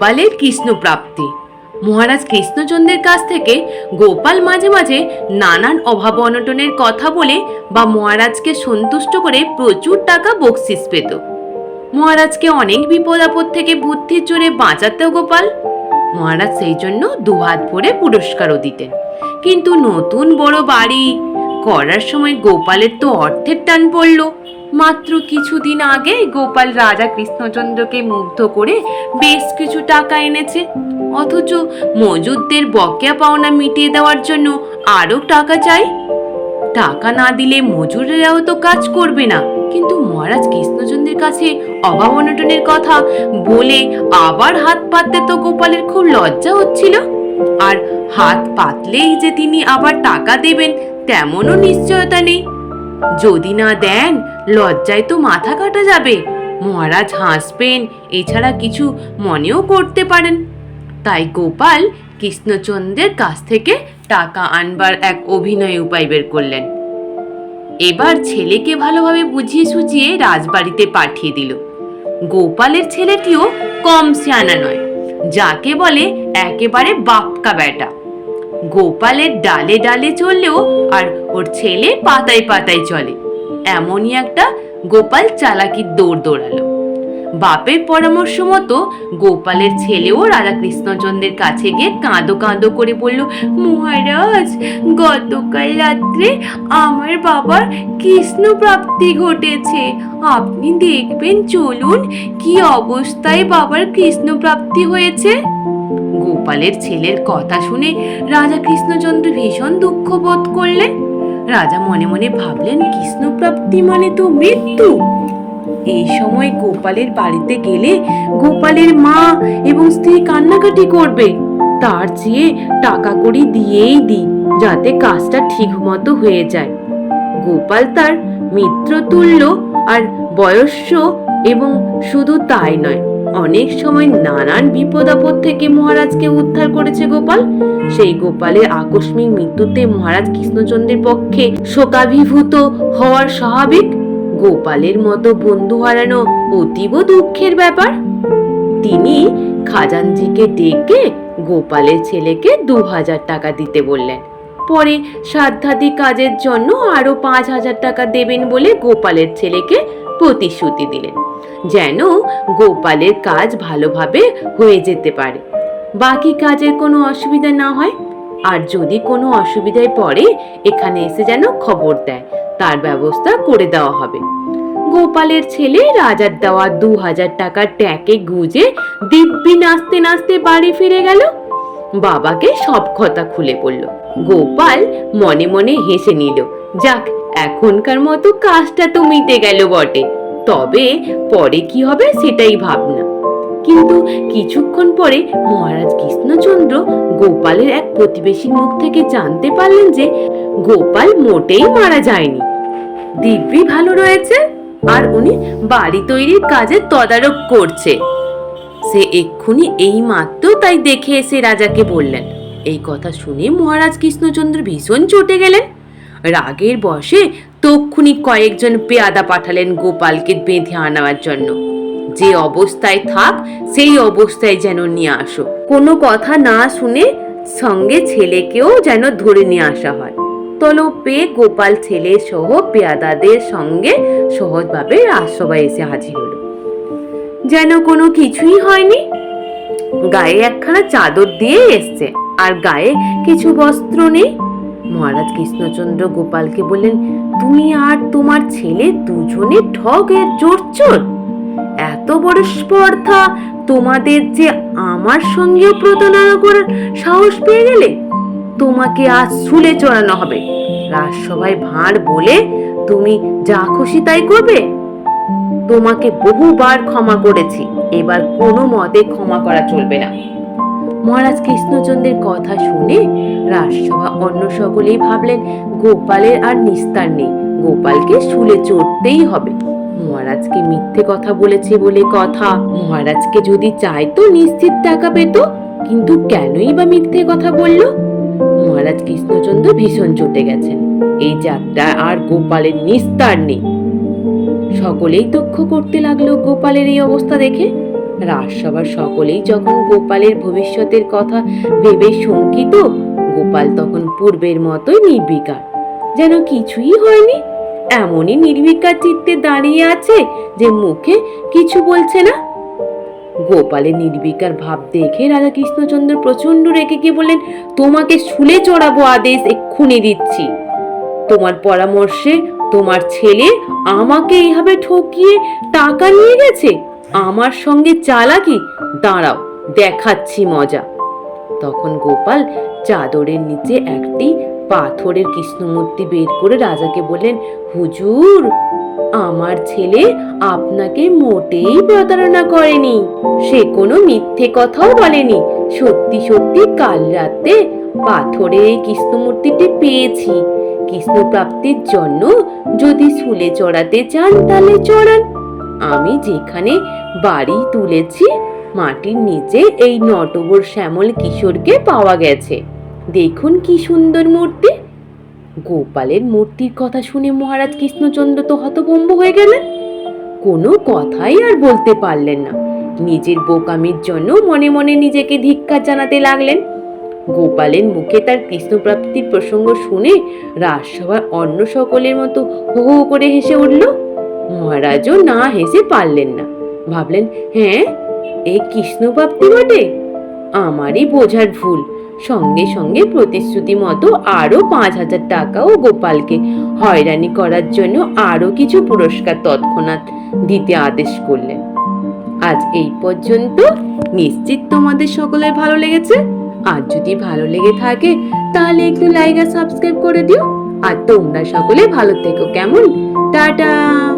গোপালের কৃষ্ণপ্রাপ্তি। মহারাজ কৃষ্ণচন্দ্রের কাছ থেকে গোপাল মাঝে মাঝে নানান অভাব অনটনের কথা বলে বা মহারাজকে সন্তুষ্ট করে প্রচুর টাকা বকশিস পেত। মহারাজকে অনেক বিপদ আপদ থেকে বুদ্ধির জোরে বাঁচাতেও গোপাল। মহারাজ সেই জন্য দুহাত ভরে পুরস্কারও দিতেন। কিন্তু নতুন বড় বাড়ি করার সময় গোপালের তো অর্থের টান পড়ল। মাত্র কিছুদিন আগে গোপাল রাজা কৃষ্ণচন্দ্রকে মুগ্ধ করে বেশ কিছু টাকা এনেছে। অথচ মজুদদের বকেয়া পাওনা মিটিয়ে দেওয়ার জন্য আরও টাকা চাই? টাকা না দিলে মজুরেরাও তো কাজ করবে না। কিন্তু মহারাজ কৃষ্ণচন্দ্রের কাছে অভাব অনটনের কথা বলে আবার হাত পাততে তো গোপালের খুব লজ্জা হচ্ছিল। আর হাত পাতলেই যে তিনি আবার টাকা দেবেন, তেমনও নিশ্চয়তা নেই। যদি না দেন, লজ্জায় তো মাথা কাটা যাবে। মহারাজ হাসবেন, এছাড়া কিছু মনেও করতে পারেন। তাই গোপাল কৃষ্ণচন্দ্রের কাছ থেকে টাকা আনবার এক অভিনয় উপায় বের করলেন। এবার ছেলেকে ভালোভাবে বুঝিয়ে সুঝিয়ে রাজবাড়িতে পাঠিয়ে দিল। গোপালের ছেলেটিও কম সিয়ানা নয়, যাকে বলে একেবারে বাপকা বেটা গোপালের ডালে ডালে চললেও আর ওর ছেলে পাতায় পাতায় চলে। এমনই একটা গোপাল চালাকির দৌড় দৌড়ালো। বাপের পরামর্শ মতো গোপালের ছেলেও রাজা কৃষ্ণচন্দ্রের কাছে গিয়ে কাঁদো কাঁদো করে বলল, মহারাজ, গতকাল রাত্রে আমার বাবার কৃষ্ণ প্রাপ্তি ঘটেছে। আপনি দেখবেন, চলুন, কি অবস্থায় বাবার কৃষ্ণ প্রাপ্তি হয়েছে? গোপালের ছেলের কথা শুনে রাজা কৃষ্ণচন্দ্র ভীষণ দুঃখ বোধ করলেন। রাজা মনে মনে ভাবলেন, কৃষ্ণপ্রাপ্তি মানে তো মৃত্যু। এই সময় গোপালের বাড়িতে গেলে গোপালের মা এবং স্ত্রী কান্নাকাটি করবে। তার চেয়ে টাকা কড়ি দিয়েই দিই, যাতে কাজটা ঠিক মতো হয়ে যায়। গোপাল তার মিত্র তুল্য আর বয়স্য এবং শুধু তাই নয় অনেক সময় নানান বিপদ আপদ থেকে মহারাজকে উদ্ধার করেছে গোপাল। সেই গোপালের আকস্মিক মৃত্যুতে মহারাজ কৃষ্ণচন্দ্রের পক্ষে শোকাভিভূত হওয়ার স্বাভাবিক। গোপালের মতো বন্ধু হারানো অতীব দুঃখের ব্যাপার। তিনি খাজানজিকে ডেকে গোপালের ছেলেকে দু হাজার টাকা দিতে বললেন। পরে সাধ্যাদি কাজের জন্য আরও পাঁচ হাজার টাকা দেবেন বলে গোপালের ছেলেকে প্রতিশ্রুতি দিলেন, যেন গোপালের কাজ ভালোভাবে হয়ে যেতে পারে। বাকি কাজের কোনো অসুবিধা না হয়, আর যদি কোনো অসুবিধায় পড়ে, এখানে এসে যেন খবর দেয়, তার ব্যবস্থা করে দেওয়া হবে। গোপালের ছেলে রাজার দেওয়া দু হাজার টাকার ট্যাকে গুজে দিব্যি নাচতে নাচতে বাড়ি ফিরে গেল। বাবাকে সব কথা খুলে পড়ল গোপাল মনে মনে হেসে নিল, যাক এখনকার মতো কাজটা তো মিটে গেল বটে। তবে পরে কি হবে সেটাই ভাবনা। কিন্তু কিছুক্ষণ পরে মহারাজ কৃষ্ণচন্দ্র গোপালের এক প্রতিবেশীর মুখ থেকে জানতে পারলেন যে গোপাল মোটেই মারা যায়নি। দিব্যি ভালো রয়েছে আর উনি বাড়ি তৈরির কাজে তদারক করছে। সে এক্ষুনি এই মাত্র তাই দেখে এসে রাজাকে বললেন, এই কথা শুনে মহারাজ কৃষ্ণচন্দ্র ভীষণ চটে গেলেন। রাগের বসে তক্ষুনি কয়েকজন পেয়াদা পাঠালেন গোপালকে বেঁধে আনার জন্য। যে অবস্থায় থাক, সেই অবস্থায় যেন নিয়ে আসো। কোনো কথা না শুনে সঙ্গে ছেলেকেও যেন ধরে নিয়ে আসা হয়। তলব পেয়ে গোপাল ছেলে সহ পেয়াদাদের সঙ্গে সহজভাবে রাজসভায় এসে হাজির হলো। যেন কোনো কিছুই হয়নি। গায়ে একখানা চাদর দিয়ে এসছে, আর গায়ে কিছু বস্ত্র নেই। মহারাজ কৃষ্ণচন্দ্র গোপালকে বললেন, তুমি আর তোমার ছেলে দুজনে ঠগের জোরচোর এত বড় স্পর্ধা, তোমাদের যে আমার সঙ্গেও প্রতারণা করার সাহস পেয়ে গেলে, তোমাকে আজ শুলে চড়ানো হবে। রাজসভায় ভাঁড় বলে তুমি যা খুশি তাই করবে। তোমাকে বহুবার ক্ষমা করেছি, এবার কোনো মতে ক্ষমা করা চলবে না। মহারাজ কৃষ্ণচন্দ্রের কথা শুনে রাজসভা অন্য সকলেই ভাবলেন গোপালের আর নিস্তার নেই। গোপালকে শুলে চড়তেই হবে। মহারাজকে মিথ্যে কথা বলেছে বলে কথা। মহারাজকে যদি চাইতো নিশ্চিত টাকা পেত, কিন্তু কেনই বা মিথ্যে কথা বলল? মহারাজ কৃষ্ণচন্দ্র ভীষণ চটে গেছেন। এই যাত্রা আর গোপালের নিস্তার নেই। সকলেই দক্ষ করতে লাগল গোপালের এই অবস্থা দেখে। রাজসভার সকলেই যখন গোপালের ভবিষ্যতের কথা ভেবে শঙ্কিত, গোপাল তখন পূর্বের মতোই নির্বিকার। যেন কিছুই হয়নি, এমনই নির্বিকার চিত্তে দাঁড়িয়ে আছে যে মুখে কিছু বলছে না। গোপালের নির্বিকার ভাব দেখে রাধা কৃষ্ণচন্দ্র প্রচণ্ড রেগে গিয়ে বললেন, তোমাকে শুলে চড়াবো আদেশ এক্ষুনি দিচ্ছি। তোমার পরামর্শে তোমার ছেলে আমাকে এইভাবে ঠকিয়ে টাকা নিয়ে গেছে? আমার সঙ্গে চালাকি? দাঁড়াও, দেখাচ্ছি মজা। তখন গোপাল চাদরের নিচে একটি পাথরের কৃষ্ণমূর্তি বের করে রাজাকে বললেন, হুজুর, আমার ছেলে আপনাকে মোটেই প্রতারণা করেনি। সে কোনো মিথ্যে কথাও বলেনি। সত্যি সত্যি কাল রাতে পাথরে এই কৃষ্ণমূর্তিটি পেয়েছি। কৃষ্ণ প্রাপ্তির জন্য যদি শুলে চড়াতে চান, তাহলে চড়ান। আমি যেখানে বাড়ি তুলেছি, মাটির নিচে এই নটবর শ্যামল কিশোরকে পাওয়া গেছে। দেখুন কি সুন্দর মূর্তি। গোপালের মূর্তির কথা শুনে মহারাজ কৃষ্ণচন্দ্র তো হতভম্ব হয়ে গেলেন। কোনো কথাই আর বলতে পারলেন না। নিজের বোকামির জন্য মনে মনে নিজেকে ধিক্কার জানাতে লাগলেন। গোপালের মুখে তার কৃষ্ণপ্রাপ্তির প্রসঙ্গ শুনে রাজসভার অন্য সকলের মতো হো হো করে হেসে উঠল। মহারাজও না হেসে পারলেন না। ভাবলেন হ্যাঁ এই কৃষ্ণপ্রাপ্তি বটে। আমারই বোঝার ভুল। সঙ্গে সঙ্গে প্রতিশ্রুতি মতো আরও পাঁচ হাজার টাকা ও গোপালকে হয়রানি করার জন্য আরও কিছু পুরস্কার তৎক্ষণাৎ দিতে আদেশ করলেন। আজ এই পর্যন্ত। নিশ্চিত তোমাদের সকলের ভালো লেগেছে? আর যদি ভালো লেগে থাকে, তাহলে একটু লাইক আর সাবস্ক্রাইব করে দিও। আর তোমরা সকলে ভালো থেকো কেমন? টাটা!